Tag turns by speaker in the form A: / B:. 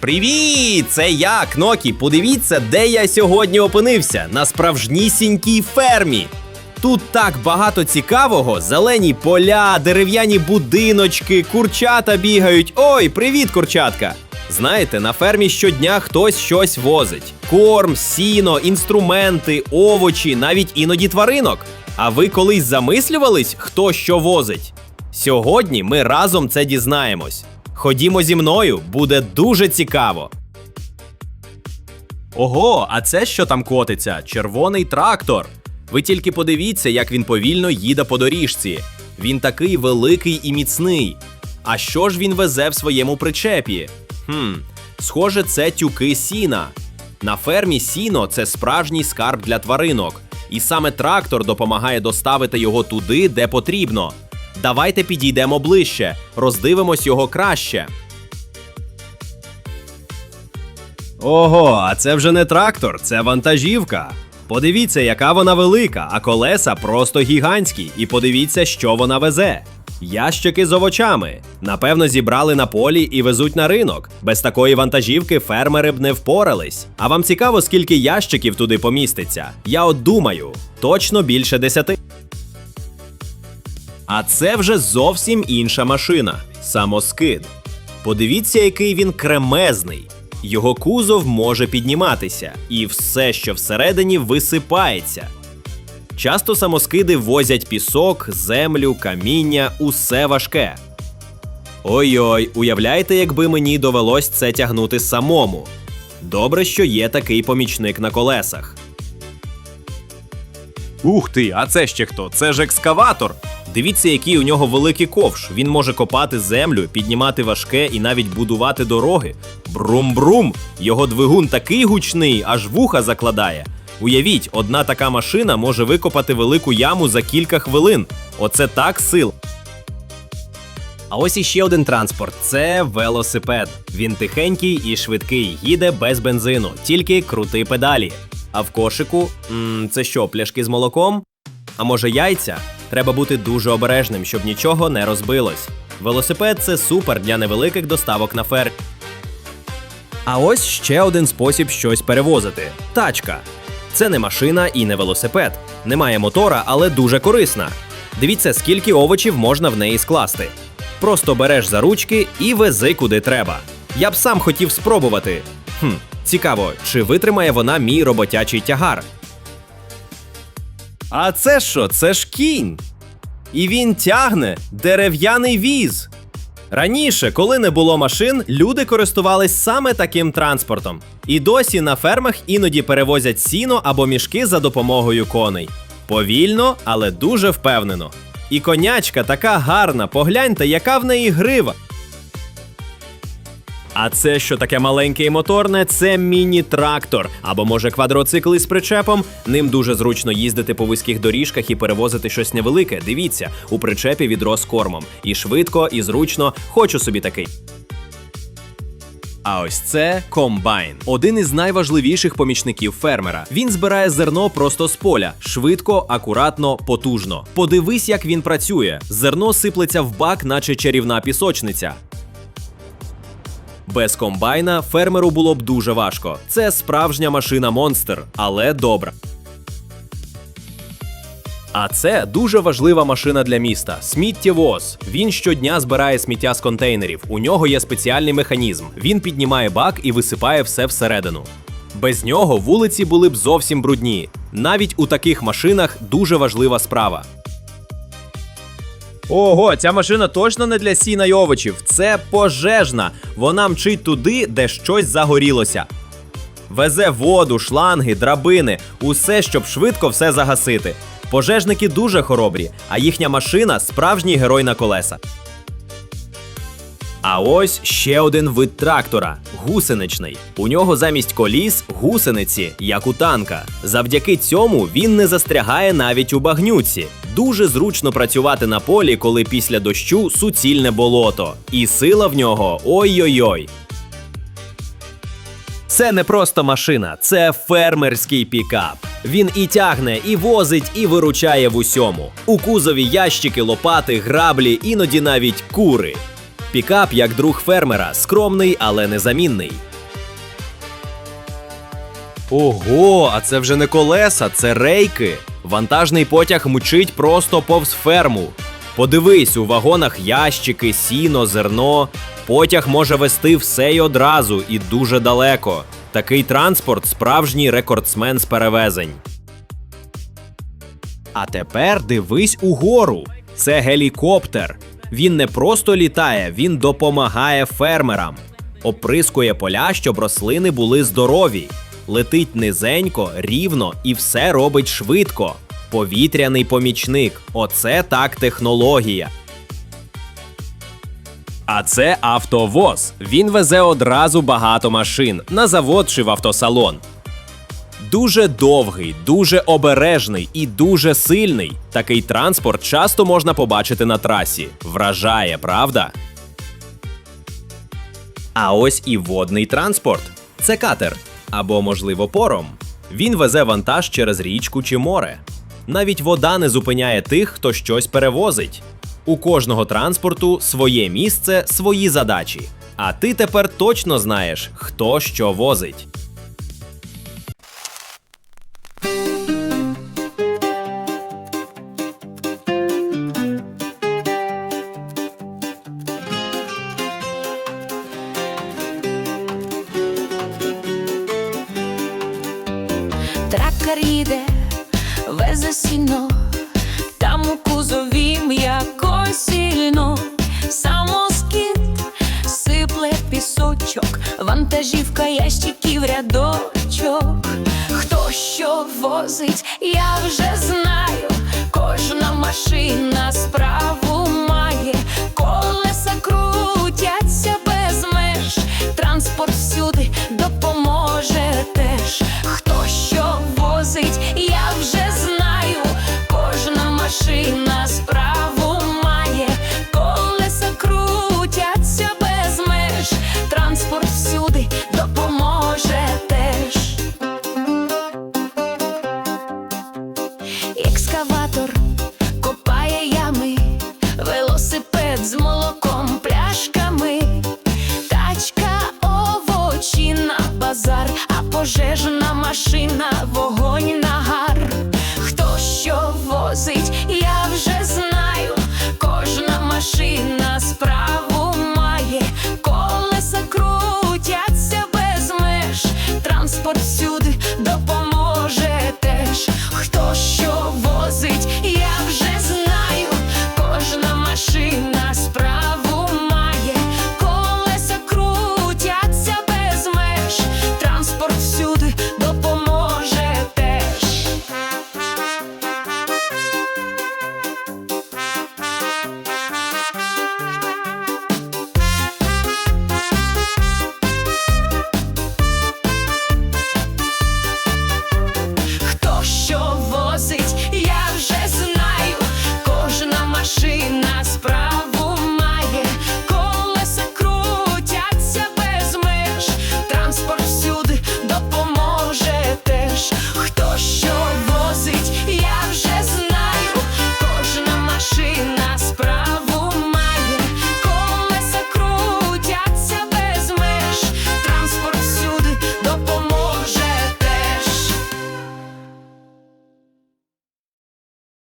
A: Привіт! Це я, Кнокі. Подивіться, де я сьогодні опинився на справжнісінькій фермі. Тут так багато цікавого: зелені поля, дерев'яні будиночки, курчата бігають. Ой, привіт, курчатка! Знаєте, на фермі щодня хтось щось возить: корм, сіно, інструменти, овочі, навіть іноді тваринок. А ви колись замислювались, хто що возить? Сьогодні ми разом це дізнаємось. Ходімо зі мною, буде дуже цікаво. Ого, а це що там котиться? Червоний трактор. Ви тільки подивіться, як він повільно їде по доріжці. Він такий великий і міцний. А що ж він везе в своєму причепі? Хм, схоже, це тюки сіна. На фермі сіно це справжній скарб для тваринок, і саме трактор допомагає доставити його туди, де потрібно. Давайте підійдемо ближче, роздивимось його краще. Ого, а це вже не трактор, це вантажівка. Подивіться, яка вона велика, а колеса просто гігантські. І подивіться, що вона везе. Ящики з овочами. Напевно, зібрали на полі і везуть на ринок. Без такої вантажівки фермери б не впорались. А вам цікаво, скільки ящиків туди поміститься? Я от думаю, точно більше десяти. А це вже зовсім інша машина самоскид. Подивіться, який він кремезний. Його кузов може підніматися, і все, що всередині, висипається. Часто самоскиди возять пісок, землю, каміння, усе важке. Ой-ой, уявляєте, якби мені довелось це тягнути самому. Добре, що є такий помічник на колесах. Ух ти, а це ще хто? Це ж екскаватор. Дивіться, який у нього великий ковш. Він може копати землю, піднімати важке і навіть будувати дороги. Брум-брум! Його двигун такий гучний, аж вуха закладає. Уявіть, одна така машина може викопати велику яму за кілька хвилин. Оце так сил. А ось іще один транспорт це велосипед. Він тихенький і швидкий, їде без бензину, тільки крути педалі. А в кошику м, це що, пляшки з молоком? А може яйця? Треба бути дуже обережним, щоб нічого не розбилось. Велосипед це супер для невеликих доставок на фер. А ось ще один спосіб щось перевозити тачка. Це не машина і не велосипед. Немає мотора, але дуже корисна. Дивіться, скільки овочів можна в неї скласти. Просто береш за ручки і вези куди треба. Я б сам хотів спробувати. Хм, цікаво, чи витримає вона мій роботячий тягар. А це що? Це ж кінь. І він тягне дерев'яний віз. Раніше, коли не було машин, люди користувались саме таким транспортом. І досі на фермах іноді перевозять сіно або мішки за допомогою коней. Повільно, але дуже впевнено. І конячка така гарна, погляньте, яка в неї грива. А це що таке маленьке і моторне? Це міні-трактор або може квадроцикл із причепом. Ним дуже зручно їздити по вузьких доріжках і перевозити щось невелике. Дивіться, у причепі відро з кормом. І швидко, і зручно. Хочу собі такий. А ось це комбайн, один із найважливіших помічників фермера. Він збирає зерно просто з поля, швидко, акуратно, потужно. Подивись, як він працює. Зерно сиплеться в бак, наче чарівна пісочниця. Без комбайна фермеру було б дуже важко. Це справжня машина монстр, але добра. А це дуже важлива машина для міста сміттєвоз. Він щодня збирає сміття з контейнерів. У нього є спеціальний механізм. Він піднімає бак і висипає все всередину. Без нього вулиці були б зовсім брудні. Навіть у таких машинах дуже важлива справа. Ого, ця машина точно не для сіна й овочів. Це пожежна. Вона мчить туди, де щось загорілося. Везе воду, шланги, драбини, усе, щоб швидко все загасити. Пожежники дуже хоробрі, а їхня машина справжній герой на колеса. А ось ще один вид трактора гусеничний. У нього замість коліс гусениці, як у танка. Завдяки цьому він не застрягає навіть у багнюці. Дуже зручно працювати на полі, коли після дощу суцільне болото. І сила в нього ой-ой-ой. Це не просто машина, це фермерський пікап. Він і тягне, і возить, і виручає в усьому. У кузові ящики, лопати, граблі, іноді навіть кури. Пікап як друг фермера, скромний, але незамінний. Ого, а це вже не колеса, це рейки. Вантажний потяг мчить просто повз ферму. Подивись, у вагонах ящики, сіно, зерно. Потяг може вести все й одразу і дуже далеко. Такий транспорт справжній рекордсмен з перевезень. А тепер дивись угору. Це гелікоптер. Він не просто літає, він допомагає фермерам. Оприскує поля, щоб рослини були здорові. Летить низенько, рівно і все робить швидко. Повітряний помічник. Оце так технологія. А це автовоз. Він везе одразу багато машин на завод чи в автосалон. Дуже довгий, дуже обережний і дуже сильний. Такий транспорт часто можна побачити на трасі. Вражає, правда? А ось і водний транспорт. Це катер або, можливо, пором. Він везе вантаж через річку чи море. Навіть вода не зупиняє тих, хто щось перевозить. У кожного транспорту своє місце, свої задачі. А ти тепер точно знаєш, хто що возить.
B: Трактор